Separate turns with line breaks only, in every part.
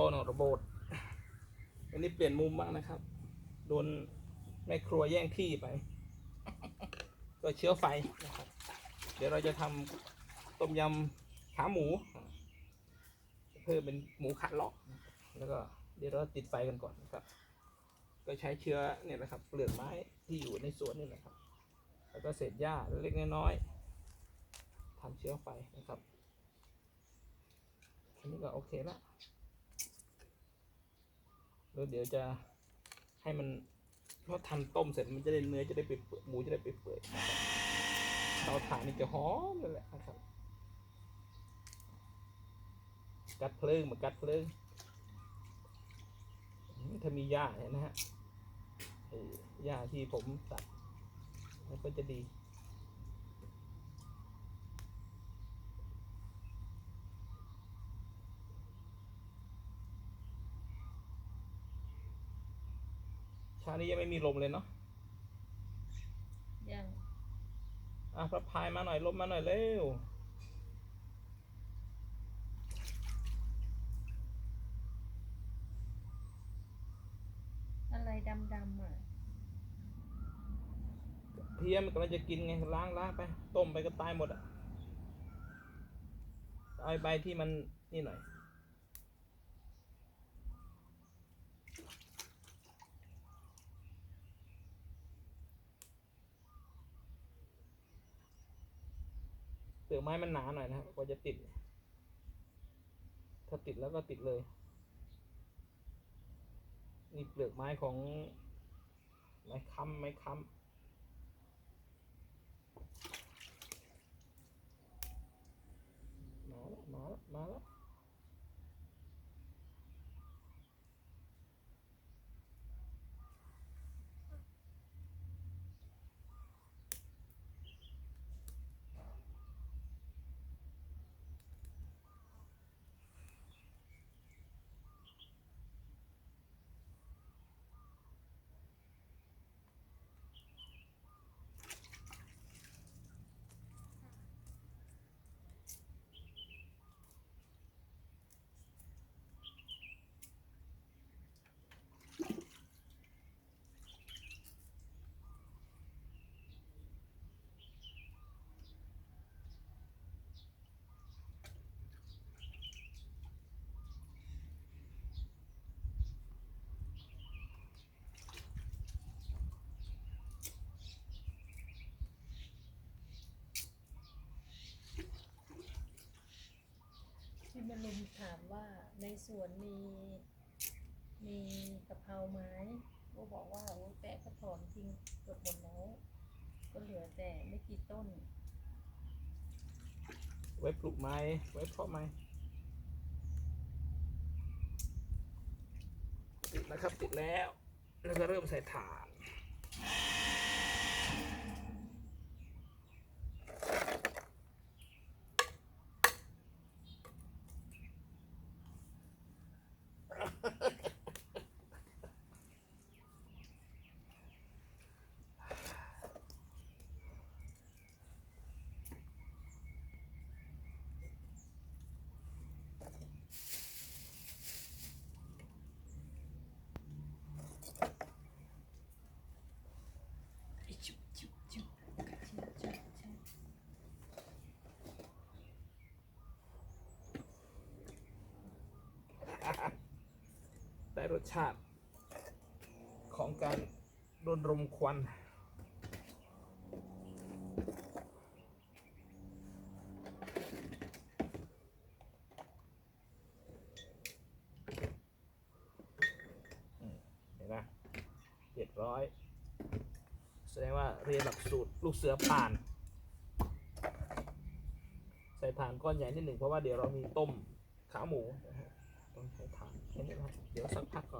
รนระโบดวันนี้เปลี่ยนมุมบ้างนะครับ โดนแม่ครัวแย่งที่ไป ก็เชื้อไฟนะครับ เดี๋ยวเราจะทำต้มยำขาหมู เพิ่มเป็นหมูขาเลาะแล้วก็เดี๋ยวเราติดไฟกันก่อนนะครับ ก็ใช้เชื้อเนี่ยนะครับเปลือกไม้ที่อยู่ในสวนนี่แหละครับ แล้วก็เศษหญ้าเล็กน้อยทำเชื้อไฟนะครับอันนี้ก็โอเคและ แล้วเดี๋ยวจะให้มันเพราะทำต้มเสร็จมันจะได้เนื้อจะได้ไปเปื่อยหมูจะได้ไปเปื่อยนะครับเตาถ่านนี่จะหอมเลยแหละนะครับ กัดเพลิงมากัดเพลิงถ้ามีหญ้าเนี่ยนะฮะหญ้าที่ผมตัดมันก็จะดี เช้านี้ยังไม่มีลมเลยเนาะ
ยัง
อะพระพายมาหน่อยลมมาหน่อยเร็ว
อะไรดำๆอะ
เพี้ยมันกำลังจะกินไงล้างล้างไป ต้มไปก็ตายหมดอะเอาใบที่มันนี่หน่อย ลือกไม้มันหนาหน่อยนะครับกว่าจะติด ถ้าติดแล้วก็ติดเลย นี่เปลือกไม้ของไม้ค้ำไม้ค้ำ
พี่บรรลุมถามว่าในสวนมีมีกะเพราไหมก็บอกว่าโอ้แปะก็ถอนทิ้งเกือบหมดแล้วก็เหลือแต่ไม่กี่ต้น
ไว้ปลูกไม้ไว้เพาะไม้ติดนะครับติดแล้ว แล้วก็เริ่มใส่ถ่าน
ชิบชิบชิบชิบชิบชิบ
ได้ รสชาติของการโดนรมควัน เห็นไหมเจ็ดร้อยแสดงว่าเรียนหลักสูตรลูกเสือผ่าน ใส่ถ่านก้อนใหญ่นิดหนึ่งเพราะว่าเดี๋ยวเรามีต้มขาหมูนะฮะ ต้องใช้ถ่านแค่นี้ครับ เดี๋ยวสักพักก่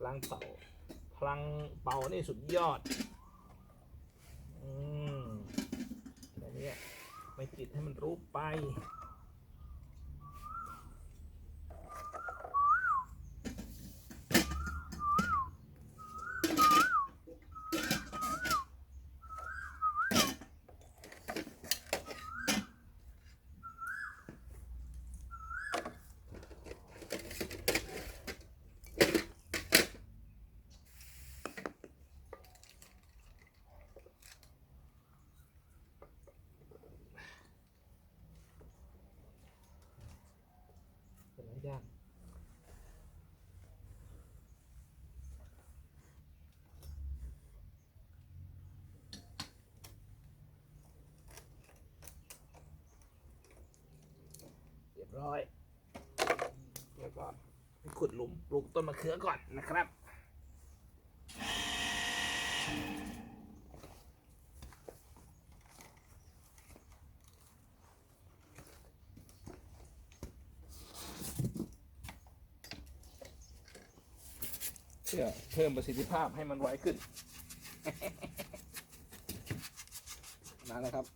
อนลังเป่า พลังเป่านี่สุดยอด อืมแบบนี้ไม่ติดให้มันรู้ไป ยากเรียบร้อยแล้วก็ไปขุดหลุมปลูกต้นมะเขือก่อนนะครับ พื่อเพิ่มประสิทธิภาพให้มันไวขึ้นนาแล้วครับ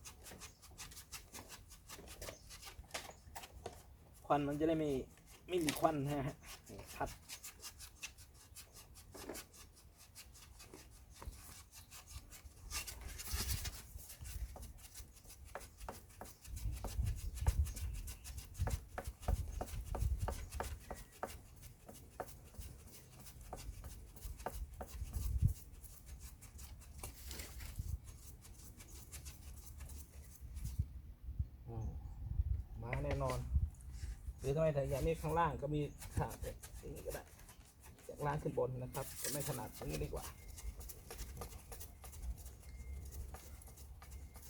ควันมันจะได้ไม่ไม่มีควันนะฮะนี่พัด อืมมาแน่นอน หรือทำไมแต่อย่างนี้ข้างล่างก็มีขาดแบบนี้ก็ได้จากล่างขึ้นบนนะครับแต่ไม่ขนาดตรงนี้ดีกว่า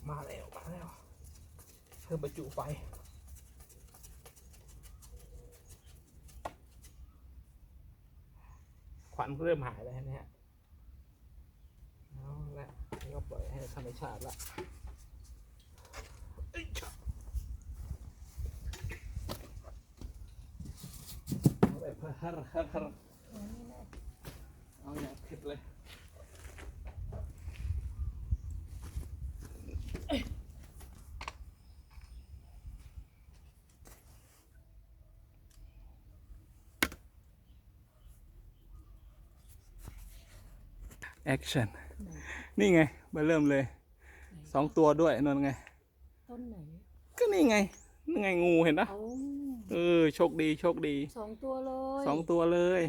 มาแล้วมาแล้วเพิ่มประจุไฟควันเริ่มหายแล้วนะฮะเอาละนี่ก็ปล่อยให้ธรรมชาติละเอ้ยชะเอาแบบ ฮัรฮัรฮัร
อันนี้นะ
เอาอย่างเผ็ดเลยแอคชั่น
ไหน
นี่ไงมาเริ่มเลยสองตัวด้วยนั่นไง
ต้นไหน
ก็นี่ไงนี่ไงงูเห็นนะ
เอา
เออโชคดีโชคดี
สองตัวเลย
สองตัวเลย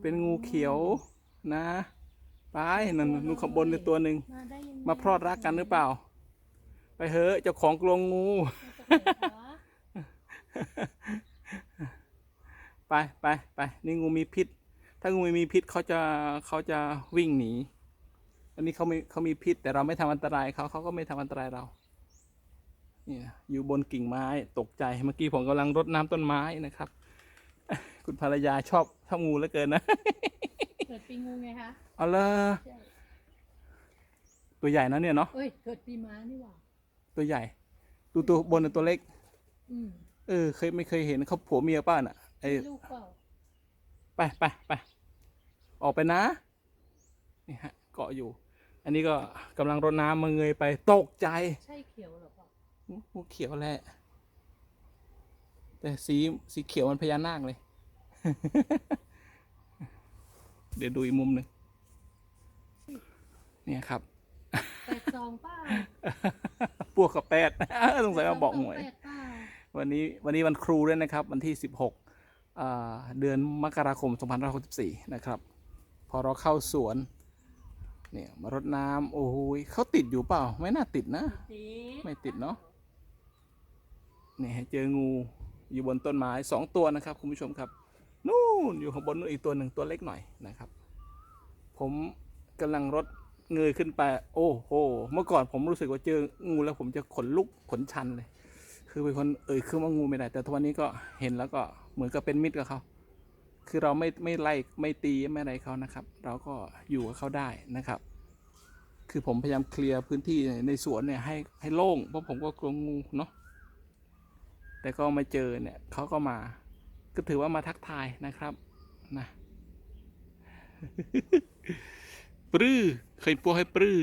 เป็นงูเขียวนะไปนั่นนู่นข้างบนในตัวหนึ่ง
มาได้ยังไง
มาพรอดรักกันหรือเปล่า ไปเถอะเจ้าของกรงงู
มาจากไหนคะ
ไปไปไปนี่งูมีพิษ ถ้างูไม่มีพิษเขาจะเขาจะวิ่งหนี อันนี้เขาไม่เขามีพิษแต่เราไม่ทำอันตรายเขาเขาก็ไม่ทำอันตรายเรา เนี่ยอยู่บนกิ่งไม้ตกใจเมื่อกี้ผมกำลังรดน้ำต้นไม้นะครับ คุณภรรยาชอบชอบงูเหลือเกินนะ
เกิดปีงูไงคะ
เอาละ
ใช่
ตัวใหญ่นะเนี่ยเนาะ
เอ้ยเกิดปีม้านี่หว่า
ตัวใหญ่ ดูตัวบนน่ะตัวเล็ก
อืม
เออ เคยไม่เคยเห็นเขาผัวเมียป้าน่ะไอ
มีลูกเปล่า
ไปไปไปออกไปนะนี่ฮะ เกาะอยู่ อันนี้ก็กำลังรดน้ำมาเงยไปตกใจ
ใช่เขียวเหรอเปล่า
งูเขียวแหละ แต่สีสีเขียวมันพญานาคเลย เดี๋ยวดูอีกมุมหนึ่งเนี่ยครับ
แปดสองเปล่า
พวกกับแปดสงสัยมาบอกหวย
แปดเปล่า
วันนี้วันนี้วันครูด้วยนะครับ วันที่16อ่าเดือนมกราคม2564นะครับ พอเราเข้าสวนเนี่ยมารดน้ำโอ้โหยเขาติดอยู่เปล่า ไม่น่าติดนะ
ตี
ไม่ติดเนาะ เนี่ยเจองูอยู่บนต้นไม้สองตัวนะครับคุณผู้ชมครับ นู่นอยู่ข้างบนนู่นอีกตัวหนึ่งตัวเล็กหน่อยนะครับ ผมกำลังรถเงยขึ้นไป โอ้โหเมื่อก่อนผมรู้สึกว่าเจองูแล้วผมจะขนลุกขนชันเลย คือเป็นคนเอ่ยคือว่างูไม่ได้ แต่ทุกวันนี้ก็เห็นแล้วก็เหมือนกับเป็นมิตรกับเขาคือเราไม่ไม่ไล่ไม่ตีไม่อะไรเขานะครับ เราก็อยู่กับเขาได้นะครับ คือผมพยายามเคลียร์พื้นที่ในสวนเนี่ยให้ให้โล่งเพราะผมก็กลัวงูเนาะ แต่ก็มาเจอเนี่ยเขาก็มา ก็ถือว่ามาทักทายนะครับนะปรื้อเคยปัวให้ปรื้อ